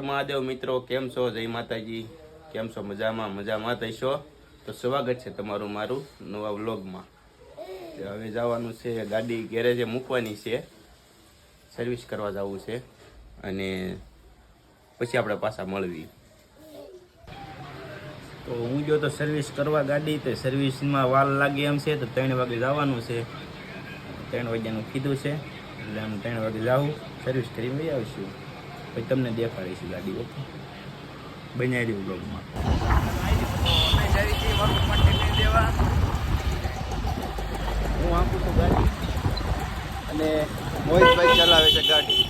મિત્રો. કેમ છો? જય માતાજી. કેમ છો? મજામાં મજામાં. થઈશો તો સ્વાગત છે તમારું મારું નવા વ્લોગમાં. હવે જવાનું છે ગાડી ગેરેજે મૂકવાની છે. સર્વિસ કરવા જવું છે. અને પછી આપણે પાછા મળવી. તો હું જો તો સર્વિસ કરવા ગાડી તો સર્વિસમાં વાલ લાગે એમ છે, તો ત્રણ વાગે જવાનું છે. ત્રણ વાગ્યાનું કીધું છે. એટલે આમ ત્રણ વાગે જાઉં. સર્વિસ કરી આવીશું. પછી તમને દેખાડીશું ગાડી, ઓકે? બનાવી બ્લોગમાં હું આપું છું ગાડી. અને મોહિતભાઈ ચલાવે છે ગાડી.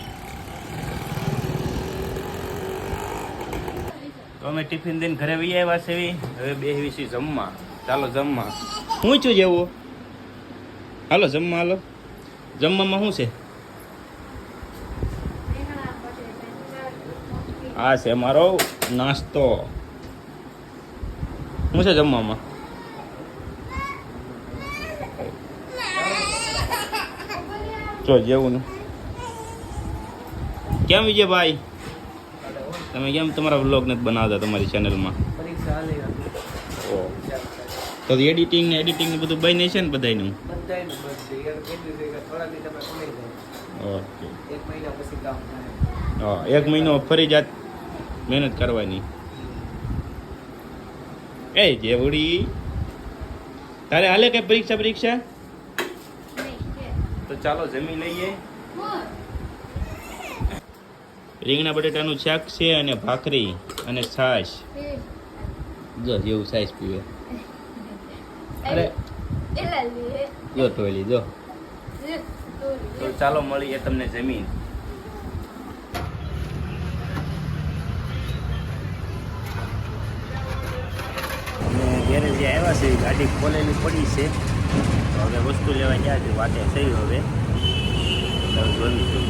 તો અમે ટિફિન દઈને ઘરે વહી આવ્યા છે હવે બે છીએ જમવા. ચાલો જમવા. હું છું જેવું. હાલો, જમવા હાલો. જમવામાં શું છે? આ છે મારો નાસ્તો. શું છે જમવામાં? જો જેવું કેમ વિજયભાઈ? તમે કેમ તમારા વ્લોગ નથી બનાવતા તમારી ચેનલમાં તો એડિટિંગ ને એડિટિંગ ને બધું બની છે ને બધાયનું? બધાયનું બધું એક એટલી જગ્યા થોડા દી તમે કમાઈ જાય ઓકે. એક મહિનો ફરી જાત મહેનત કરવાની. એ જેવડી. તારે હાલે કે પરીક્ષા પરીક્ષા? તો ચાલો જમી લઈએ. રીંગણા બટેટાનું શાક છે અને ભાખરી અને છાશ. જો જેવું છાશ પીવે. અરે. જો ટોયલી જો તો ચાલો મળીએ તમને જમીન અમે ઘેરે જે આવ્યા છે, ગાડી ખોલેલી પડી છે. તો હવે વસ્તુ લેવા ગયા છે, વાતે થઈ હવે. જોઈશું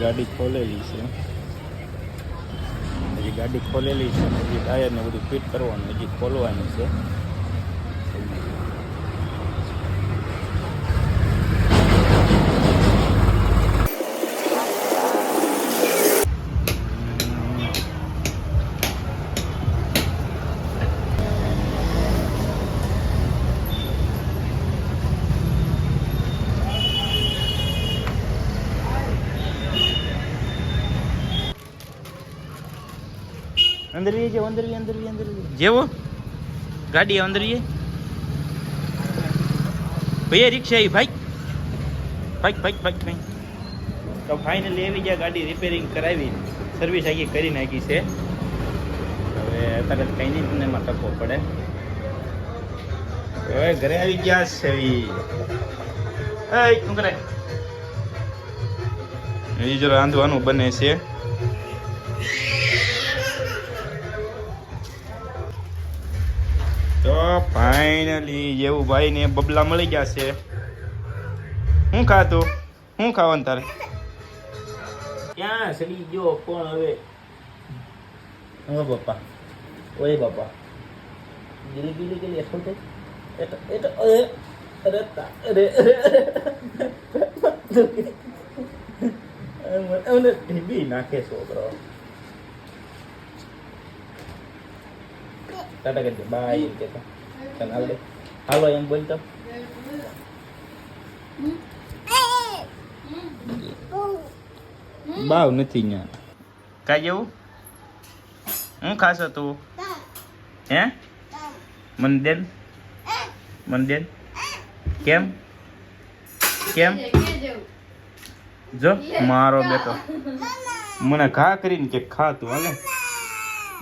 ગાડી ખોલેલી છે હજી ગાડી ખોલેલી છે, હજી ટાયરને બધું ફિટ કરવાનું, હજી ખોલવાનું છે. અંદર રહીએ જેવો અંદર રહીએ અંદર અંદર જેવો? ગાડી અંદર જઈએ ભૈયા રિક્ષા એ ભાઈ. ભાઈ ભાઈ ભાઈ ભાઈ. તો ફાઇનલી એવી ગયા ગાડી રિપેરિંગ કરાવી સર્વિસ આખી કરી નાખી છે. હવે અત્યારે કંઈ નહીં તમને એમાં તકવો પડે. હવે ઘરે આવી ગયા છે ઈ. એય, શું કરે એ જરા રાંધવાનું બને છે. તો ફાઇનલી જેવું ભાઈ ને બબલા મળી ગયા છે. શું ખાતું શું ખાવાનું તારે? ક્યાં સડી ગયો? કોણ હવે? ઓ બાપા. ઓય બાપા. ગીલી ગીલી ગીલી એસો તે એતો એતો અરે અરે તા અરે અરે મને ઢીબી નાખે છોકરો. ટાટા કરી બાય એમ કહેતો હાલ દે હાલો એમ બોલતો બાવ નથી ત્યાં કાંઈ જેવું હું ખાશો તું હે મને દેન મને દેન કેમ કેમ જો મારો બેટો મને ઘા કરીને કે ખા તું હાલે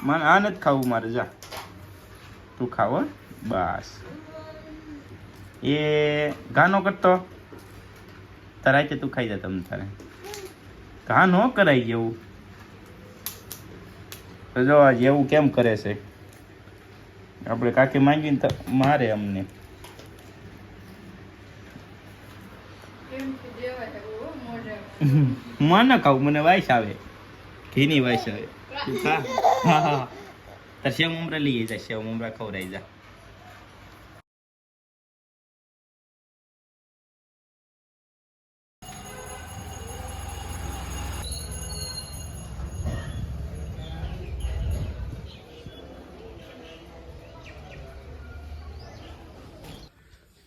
મને આ નથી ખાવું મારે જા તું ખાવ બસ. એ ઘાનો કરતો. તારા તું ખાઈ જા તમ તારે. ઘા ન કરાય જેવું તો જો આ જેવું કેમ કરે છે? આપણે કાકી માંગીને તો મારે અમને. મને ખાવું મને વાઈસ આવે. ઘીની વાઈસ આવે. હા હા. તાર સેવ મમરા લઈ જાય સેવ મમરા ખવડાવી જા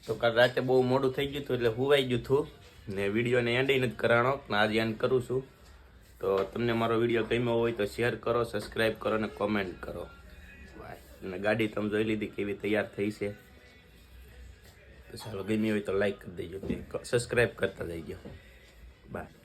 તો કાલ રાતે બહુ મોડું થઈ ગયું હતું એટલે હુવાઈ ગયું હતું ને વિડીયોને એન્ડ નથી કરાણો આજે એન્ડ કરું છું. તો તમને મારો વીડિયો ગમ્યો હોય તો શેર કરો સબસ્ક્રાઈબ કરો અને કોમેન્ટ કરો. અને ગાડી તમે જોઈ લીધી કેવી તૈયાર થઈ છે. તો ચાલો ગમી હોય તો લાઈક કરી દેજો સબસ્ક્રાઈબ કરતા જઈજો. બાય